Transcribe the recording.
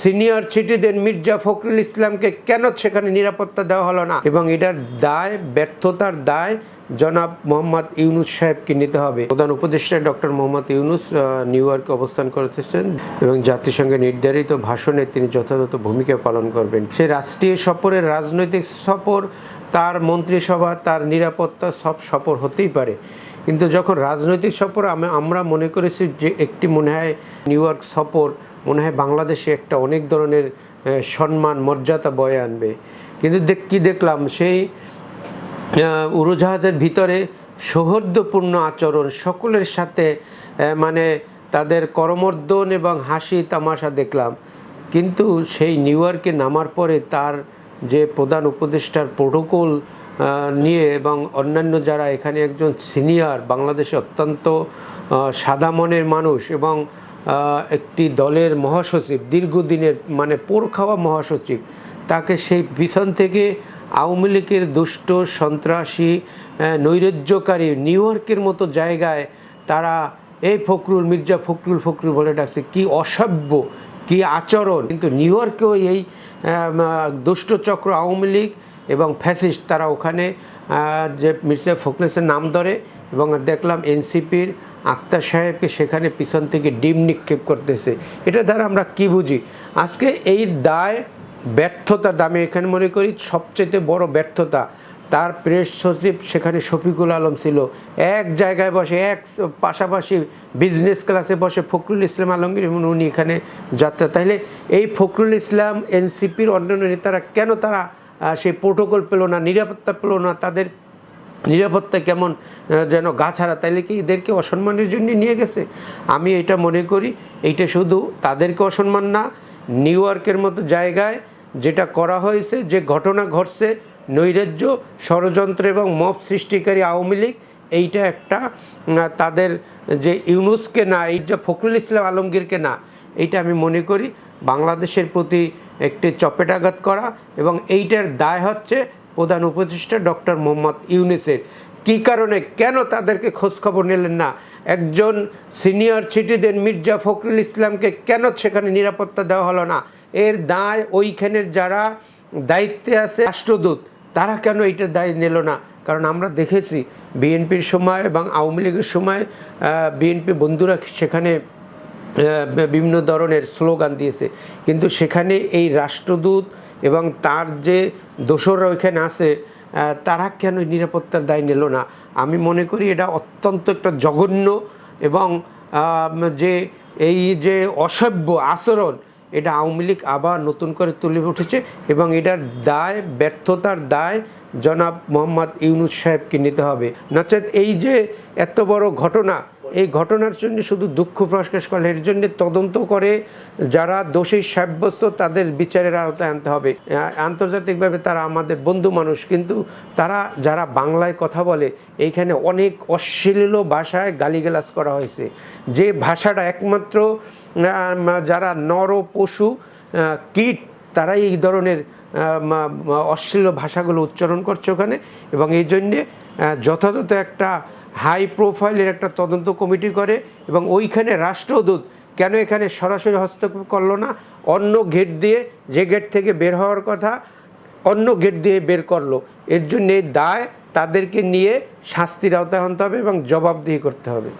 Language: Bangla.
সিনিয়র সিটিজেন মির্জা ফখরুল ইসলামকে কেন সেখানে নিরাপত্তা দেওয়া হলো না? এবং এটার দায়, ব্যর্থতার দায় জনাব মোহাম্মদ ইউনুস সাহেবকে নিতে হবে। প্রধান উপদেষ্টা ডক্টর মোহাম্মদ ইউনুস নিউ ইয়র্কে অবস্থান করতেছেন এবং জাতিসংঘে নির্ধারিত ভাষণে তিনি যথাযথ ভূমিকা পালন করবেন। সে রাষ্ট্রীয় সফরের রাজনৈতিক সফর, তার মন্ত্রিসভা, তার নিরাপত্তা সব সফর হতেই পারে। কিন্তু যখন রাজনৈতিক সফর, আমি- আমরা মনে করেছি যে একটি মনে হয় নিউ ইয়র্ক সফর, মনে হয় বাংলাদেশে একটা অনেক ধরনের সম্মান, মর্যাদা বয়ে আনবে। কিন্তু দেখ, কী দেখলাম? সেই উড়োজাহাজের ভিতরে সৌহার্দ্যপূর্ণ আচরণ, সকলের সাথে মানে তাদের করমর্দন এবং হাসি, তামাশা দেখলাম। কিন্তু সেই নিউ ইয়র্কে নামার পরে তার যে প্রধান উপদেষ্টার প্রোটোকল নিয়ে এবং অন্যান্য যারা এখানে একজন সিনিয়র বাংলাদেশে অত্যন্ত সাদা মনের মানুষ এবং একটি দলের মহাসচিব দীর্ঘদিনের মানে পোর খাওয়া মহাসচিব তাকে সেই পিছন থেকে আওয়ামী লীগের দুষ্ট সন্ত্রাসী নৈরাজ্যকারী নিউ ইয়র্কের মতো জায়গায় তারা এই ফখরুল মির্জা ফখরুল ফখরুল বলে ডাকছে কি অসভ্য কি আচরণ। কিন্তু নিউ ইয়র্কেও এই আম, আহ, দুষ্ট চক্র আওয়ামী লীগ এবং ফ্যাসিস্ট, তারা ওখানে যে মির্জা ফখরুলের নাম ধরে এবং দেখলাম এনসিপির আক্তার সাহেবকে সেখানে পিছন থেকে ডিম নিক্ষেপ করতেছে। এটা দ্বারা আমরা কি বুঝি? আজকে এই দায়, ব্যর্থতা দামে এখানে মনে করি সবচেয়ে বড় ব্যর্থতা। তার প্রেস সচিব সেখানে শফিকুল আলম ছিল। এক জায়গায় বসে, এক পাশাপাশি বিজনেস ক্লাসে বসে ফখরুল ইসলাম আলমগীর এবং উনি এখানে যাত্রা। তাইলে এই ফখরুল ইসলাম, এনসিপির অন্যান্য নেতারা কেন তারা সেই প্রোটোকল পেল না, নিরাপত্তা পেল না, তাদের নিরাপত্তা কেমন যেন গা ছাড়া। তাইলে কি এদেরকে অসম্মানের জন্য নিয়ে গেছে? আমি এটা মনে করি, এইটা শুধু তাদেরকে অসম্মান না নিউ ইয়র্কের মতো জায়গায় যেটা করা হয়েছে, যে ঘটনা ঘটছে, নৈরাজ্য, ষড়যন্ত্র এবং মব সৃষ্টিকারী আওয়ামী লীগ এইটা একটা তাদের যে ইউনুসকে না, এই যে ফখরুল ইসলাম আলমগীরকে না, এইটা আমি মনে করি বাংলাদেশের প্রতি একটি চপেটাঘাত করা এবং এইটার দায় হচ্ছে প্রধান উপদেষ্টা ডক্টর মোহাম্মদ ইউনিসের। কী কারণে? কেন তাদেরকে খোঁজখবর নিলেন না? একজন সিনিয়র সিটিজেন মির্জা ফখরুল ইসলামকে কেন সেখানে নিরাপত্তা দেওয়া হলো না? এর দায় ওইখানের যারা দায়িত্বে আছে, রাষ্ট্রদূত, তারা কেন এইটার দায় নিল না? কারণ আমরা দেখেছি বিএনপির সময় এবং আওয়ামী লীগের সময় বিএনপি বন্ধুরা সেখানে বিভিন্ন ধরনের স্লোগান দিয়েছে। কিন্তু সেখানে এই রাষ্ট্রদূত এবং তার যে দোসররা ওইখানে আছে তারা কেন নিরাপত্তার দায় নিল না? আমি মনে করি এটা অত্যন্ত একটা জঘন্য এবং যে এই যে অসভ্য আচরণ এটা আওয়ামী লীগ আবার নতুন করে তুলে উঠেছে এবং এটার দায়, ব্যর্থতার দায় জনাব মোহাম্মদ ইউনুস সাহেবকে নিতে হবে। নচেত এই যে এত বড় ঘটনা এই ঘটনার জন্য শুধু দুঃখ প্রকাশ করে এর জন্য তদন্ত করে। যারা দোষী সাব্যস্ত, তাদের বিচারের আওতায় আনতে হবে। আন্তর্জাতিকভাবে তারা আমাদের বন্ধু মানুষ, কিন্তু তারা যারা বাংলায় কথা বলে, এইখানে অনেক অশ্লীল ভাষায় গালিগালাজ করা হয়েছে। যে ভাষাটা একমাত্র যারা নর, পশু কীট, তারাই এই ধরনের অশ্লীল ভাষাগুলো উচ্চারণ করছে ওখানে। এবং এই জন্যে যথাযথ একটা হাই প্রোফাইলের একটা তদন্ত কমিটি করে এবং ওইখানে রাষ্ট্রদূত কেন এখানে সরাসরি হস্তক্ষেপ করল না? অন্য গেট দিয়ে যে গেট থেকে বের হওয়ার কথা, অন্য গেট দিয়ে বের করল। এর জন্যে দায় তাদেরকে নিয়ে শাস্তির আওতায় আনতে হবে এবং জবাবদিহি করতে হবে।